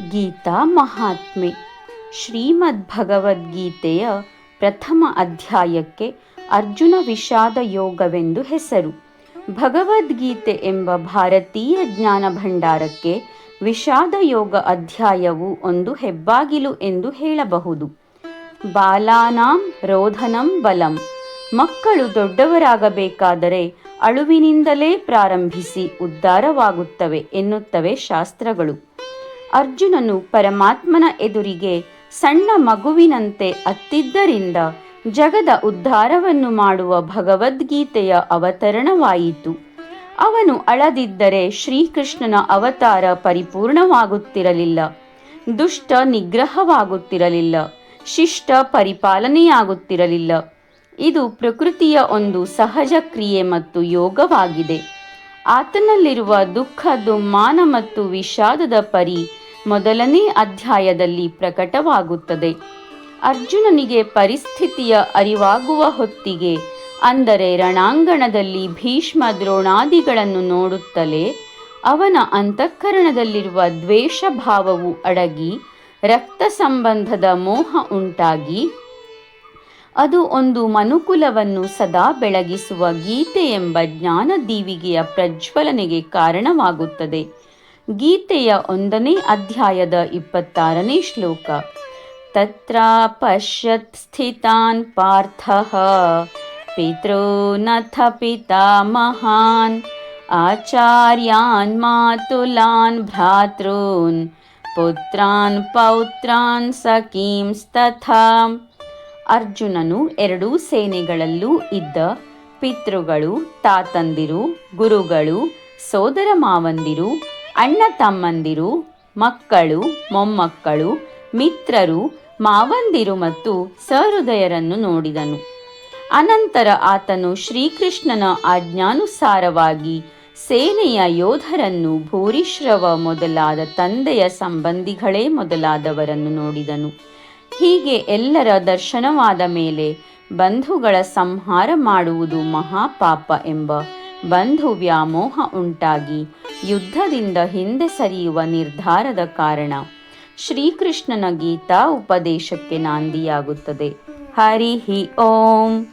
ಗೀತಾ ಮಹಾತ್ಮೆ. ಶ್ರೀಮದ್ ಭಗವದ್ಗೀತೆಯ ಪ್ರಥಮ ಅಧ್ಯಾಯಕ್ಕೆ ಅರ್ಜುನ ವಿಷಾದ ಯೋಗವೆಂದು ಹೆಸರು. ಭಗವದ್ಗೀತೆ ಎಂಬ ಭಾರತೀಯ ಜ್ಞಾನ ಭಂಡಾರಕ್ಕೆ ವಿಷಾದ ಯೋಗ ಅಧ್ಯಾಯವು ಒಂದು ಹೆಬ್ಬಾಗಿಲು ಎಂದು ಹೇಳಬಹುದು. ಬಾಲಾನಾಂ ರೋಧನಂ ಬಲಂ. ಮಕ್ಕಳು ದೊಡ್ಡವರಾಗಬೇಕಾದರೆ ಅಳುವಿನಿಂದಲೇ ಪ್ರಾರಂಭಿಸಿ ಉದ್ಧಾರವಾಗುತ್ತವೆ ಎನ್ನುತ್ತವೆ ಶಾಸ್ತ್ರಗಳು. ಅರ್ಜುನನು ಪರಮಾತ್ಮನ ಎದುರಿಗೆ ಸಣ್ಣ ಮಗುವಿನಂತೆ ಅತ್ತಿದ್ದರಿಂದ ಜಗದ ಉದ್ಧಾರವನ್ನು ಮಾಡುವ ಭಗವದ್ಗೀತೆಯ ಅವತರಣವಾಯಿತು. ಅವನು ಅಳದಿದ್ದರೆ ಶ್ರೀಕೃಷ್ಣನ ಅವತಾರ ಪರಿಪೂರ್ಣವಾಗುತ್ತಿರಲಿಲ್ಲ. ದುಷ್ಟ ನಿಗ್ರಹವಾಗುತ್ತಿರಲಿಲ್ಲ. ಶಿಷ್ಟ ಪರಿಪಾಲನೆಯಾಗುತ್ತಿರಲಿಲ್ಲ. ಇದು ಪ್ರಕೃತಿಯ ಒಂದು ಸಹಜ ಕ್ರಿಯೆ ಮತ್ತು ಯೋಗವಾಗಿದೆ. ಆತನಲ್ಲಿರುವ ದುಃಖ ದುಮ್ಮಾನ ಮತ್ತು ವಿಷಾದದ ಪರಿ ಮೊದಲನೇ ಅಧ್ಯಾಯದಲ್ಲಿ ಪ್ರಕಟವಾಗುತ್ತದೆ. ಅರ್ಜುನನಿಗೆ ಪರಿಸ್ಥಿತಿಯ ಅರಿವಾಗುವ ಹೊತ್ತಿಗೆ, ಅಂದರೆ ರಣಾಂಗಣದಲ್ಲಿ ಭೀಷ್ಮ ದ್ರೋಣಾದಿಗಳನ್ನು ನೋಡುತ್ತಲೇ ಅವನ ಅಂತಃಕರಣದಲ್ಲಿರುವ ದ್ವೇಷ ಭಾವವು ಅಡಗಿ, ರಕ್ತ ಸಂಬಂಧದ ಮೋಹ ಉಂಟಾಗಿ, ಅದು ಒಂದು ಮನುಕುಲವನ್ನು ಸದಾ ಬೆಳಗಿಸುವ ಗೀತೆ ಎಂಬ ಜ್ಞಾನ ದೀವಿಗೆಯ ಪ್ರಜ್ವಲನೆಗೆ ಕಾರಣವಾಗುತ್ತದೆ. ಗೀತೆಯ ಒಂದನೇ ಅಧ್ಯಾಯದ ಇಪ್ಪತ್ತಾರನೇ ಶ್ಲೋಕ. ತತ್ರ ಪಶ್ಯತ್ ಸ್ಥಿತಾನ್ ಪಾರ್ಥ. ಪಿತೃನಥ ಪಿತಾಮಹಾನ್ ಆಚಾರ್ಯಾನ್ ಮಾತುಲಾನ್ ಭ್ರಾತೃನ್. ಪುತ್ರಾನ್ ಪೌತ್ರಾನ್ ಸಖೀಂಸ್ತಥಾ ಅರ್ಜುನನು ಎರಡೂ ಸೇನೆಗಳಲ್ಲೂ ಇದ್ದ ಪಿತೃಗಳು, ತಾತಂದಿರು, ಗುರುಗಳು ಸೋದರ ಮಾವಂದಿರು ಅಣ್ಣ ತಮ್ಮಂದಿರು, ಮಕ್ಕಳು, ಮೊಮ್ಮಕ್ಕಳು, ಮಿತ್ರರು, ಮಾವಂದಿರು ಮತ್ತು ಸಹೃದಯರನ್ನು ನೋಡಿದನು. ಅನಂತರ ಆತನು ಶ್ರೀಕೃಷ್ಣನ ಆಜ್ಞಾನುಸಾರವಾಗಿ ಸೇನೆಯ ಯೋಧರನ್ನು ಭೂರಿಶ್ರವ ಮೊದಲಾದ ತಂದೆಯ ಸಂಬಂಧಿಗಳೇ ಮೊದಲಾದವರನ್ನು ನೋಡಿದನು. ಹೀಗೆ ಎಲ್ಲರ ದರ್ಶನವಾದ ಮೇಲೆ ಬಂಧುಗಳ ಸಂಹಾರ ಮಾಡುವುದು ಮಹಾಪಾಪ ಎಂಬ ಬಂಧು ವ್ಯಾಮೋಹ ಉಂಟಾಗಿ ಯುದ್ಧದಿಂದ ಹಿಂದೆ ಸರಿಯುವ ನಿರ್ಧಾರದ ಕಾರಣ. ಶ್ರೀಕೃಷ್ಣನ ಗೀತಾ ಉಪದೇಶಕ್ಕೆ ನಾಂದಿಯಾಗುತ್ತದೆ. ಹರಿ ಹಿ ಓಂ.